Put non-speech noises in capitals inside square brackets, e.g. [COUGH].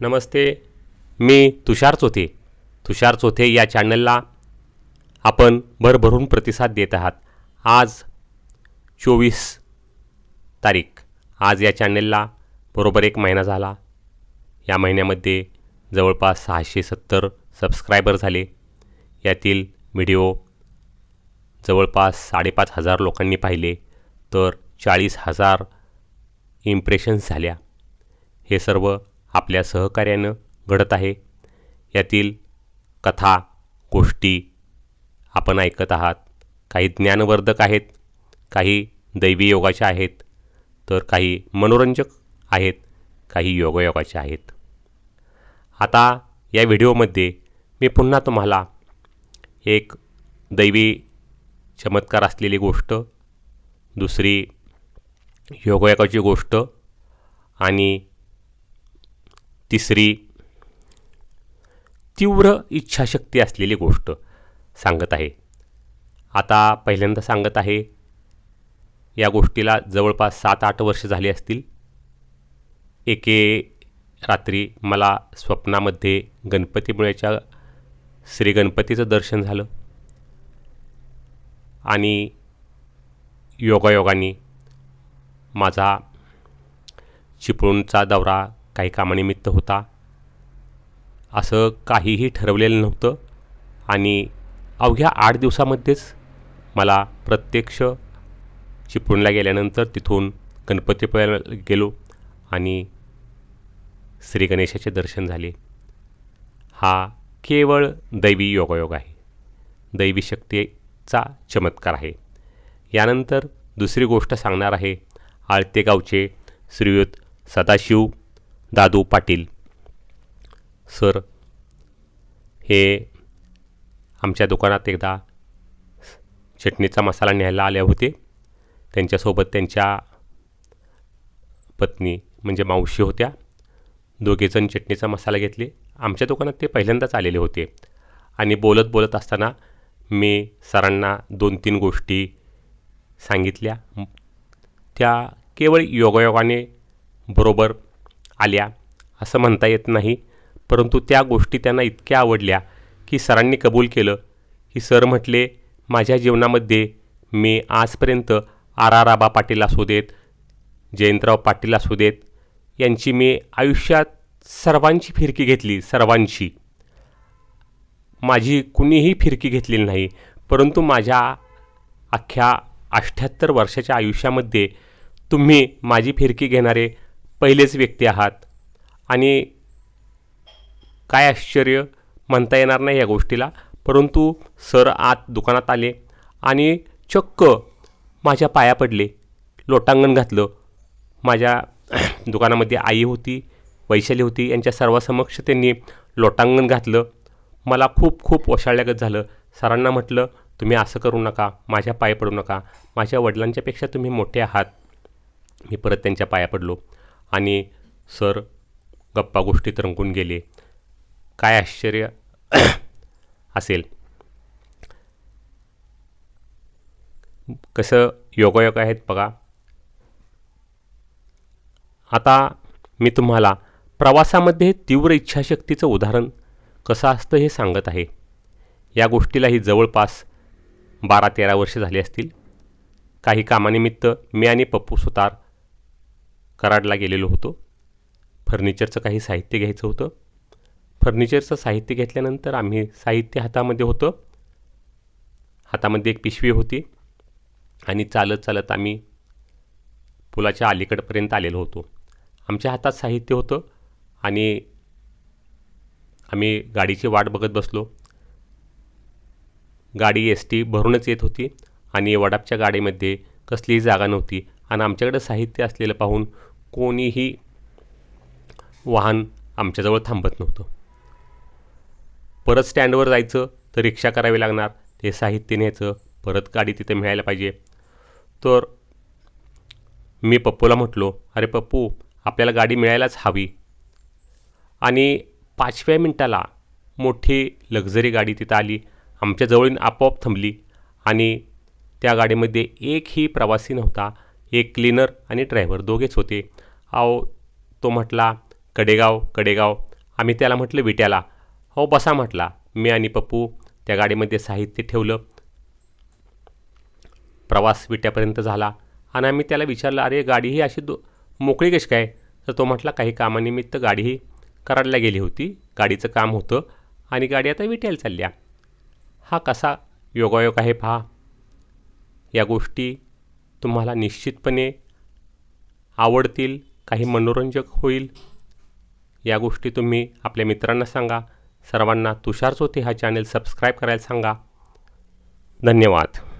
नमस्ते मी तुषार चोथे. तुषार चोथे या चॅनलला आपण भरभरून प्रतिसाद देत आहात. आज चोवीस तारीख. आज या चॅनलला बरोबर एक महिना झाला. या महिन्यामध्ये जवळपास सहाशे सत्तर सबस्क्रायबर झाले. यातील व्हिडिओ जवळपास साडेपाच हजार लोकांनी पाहिले. तर चाळीस हजार इम्प्रेशन्स झाल्या. हे सर्व आपल्या सहकार्यानं घडत आहे. यातील कथा गोष्टी आपण ऐकत आहात. काही ज्ञानवर्धक आहेत काही दैवी योगाच्या आहेत तर काही मनोरंजक आहेत काही योगायोगाच्या आहेत. आता या व्हिडिओमध्ये मी पुन्हा तुम्हाला एक दैवी चमत्कार असलेली गोष्ट दुसरी योगायोगाची गोष्ट आणि तिसरी तीव्र इच्छाशक्ती असलेली गोष्ट सांगत आहे. आता पहिल्यांदा सांगत आहे या गोष्टीला जवळपास सात आठ वर्ष झाली असतील. एके रात्री मला स्वप्नामध्ये गणपतीमुळेच्या श्री गणपतीचं दर्शन झालं आणि योगायोगाने माझा चिपळूणचा दौरा काही कामानिमित्त होता. असं काहीही ठरवलेलं नव्हतं. आणि अवघ्या आठ दिवसामध्येच मला प्रत्यक्ष चिपळूणला गेल्यानंतर तिथून गणपतीपुळ्याला गेलो आणि श्री गणेशाचे दर्शन झाले. हा केवळ दैवी योगायोग आहे. दैवी शक्तीचा चमत्कार आहे. यानंतर दुसरी गोष्ट सांगणार आहे आळते गावचे श्रीयुत सदाशिव दादू पाटील. सर हे आमच्या दुकानात एकदा चटणीचा मसाला न्यायला आले होते. त्यांच्यासोबत त्यांच्या पत्नी म्हणजे मावशी होत्या. दोघेजण चटणीचा मसाला घेतले. आमच्या दुकानात ते पहिल्यांदाच आलेले होते. आणि बोलत बोलत असताना मी सरांना दोन तीन गोष्टी सांगितल्या. त्या केवळ योगायोगाने बरोबर आल्या. असं म्हणता येत नाही. परंतु त्या गोष्टी त्यांना इतक्या आवडल्या की सरांनी कबूल केलं. की सर म्हटले माझ्या जीवनामध्ये मी आजपर्यंत आर आर आबा पाटील असू देत जयंतराव पाटील असू देत यांची मी आयुष्यात सर्वांची फिरकी घेतली सर्वांची. माझी कुणीही फिरकी घेतलेली नाही परंतु माझ्या अख्ख्या अठ्ठ्याहत्तर वर्षाच्या आयुष्यामध्ये तुम्ही माझी फिरकी घेणारे पहिलेच व्यक्ती आहात. आणि काय आश्चर्य म्हणता येणार नाही या गोष्टीला. परंतु सर आत दुकानात आले आणि चक्क माझ्या पाया पडले. लोटांगण घातलं. माझ्या [CLEARS THROAT] दुकानामध्ये आई होती वैशाली होती यांच्या सर्वासमक्ष त्यांनी लोटांगण घातलं. मला खूप खूप ओशाळल्यागत झालं. सरांना म्हटलं तुम्ही असं करू नका माझ्या पाय पडू नका. माझ्या वडिलांच्यापेक्षा तुम्ही मोठे आहात. मी परत त्यांच्या पाया पडलो. आणि सर गप्पा गोष्टीत रंगून गेले. काय आश्चर्य [COUGHS] असेल. कसं योगायोग आहेत बघा. आता मी तुम्हाला प्रवासामध्ये तीव्र इच्छाशक्तीचं उदाहरण कसं असतं हे सांगत आहे. या गोष्टीलाही जवळपास बारा तेरा वर्षे झाली असतील. काही कामानिमित्त मी आणि पप्पू सुतार कराडला गेलेलो होतो. फर्निचरचं काही साहित्य घ्यायचं होतं. फर्निचरचं साहित्य घेतल्यानंतर आम्ही साहित्य हातामध्ये होतं. हातामध्ये एक पिशवी होती आणि चालत चालत आम्ही पुलाच्या अलीकडपर्यंत आलेलो होतो. आमच्या हातात साहित्य होतं आणि आम्ही गाडीची वाट बघत बसलो. गाडी एस टी भरूनच येत होती आणि वडापच्या गाडीमध्ये कसलीही जागा नव्हती. आणि आमच्याकडं साहित्य असलेलं पाहून कोणीही वाहन आमच्याजवळ थांबत नव्हतं. परत स्टँडवर जायचं तर रिक्षा करावी लागणार ते साहित्य न्यायचं परत गाडी तिथे मिळायला पाहिजे. तर मी पप्पूला म्हटलो अरे पप्पू आपल्याला गाडी मिळायलाच हवी. आणि पाचव्या मिनटाला मोठी लक्झरी गाडी तिथं आली. आमच्याजवळून आपोआप थांबली आणि त्या गाडीमध्ये एकही प्रवासी नव्हता. एक क्लीनर आणि ड्रायव्हर दोघेच होते. अहो तो म्हटला कडेगाव कडेगाव. आम्ही त्याला म्हटलं विट्याला. हो बसा म्हटला. मी आणि पप्पू त्या गाडीमध्ये साहित्य ठेवलं. प्रवास विट्यापर्यंत झाला आणि आम्ही त्याला विचारलं अरे गाडी ही अशी दो मोकळी कशी काय? तर तो म्हटला काही कामानिमित्त गाडी ही कराडला गेली होती. गाडीचं काम होतं आणि गाडी आता विट्याला चालल्या. हा कसा योगायोग आहे पहा. या गोष्टी तुम्हाला निश्चितपणे आवडतील काही मनोरंजक होईल. या गोष्टी तुम्ही आपल्या मित्रांना सांगा. सर्वांना तुषार चोथे हा चॅनेल सबस्क्राईब करायला सांगा. धन्यवाद.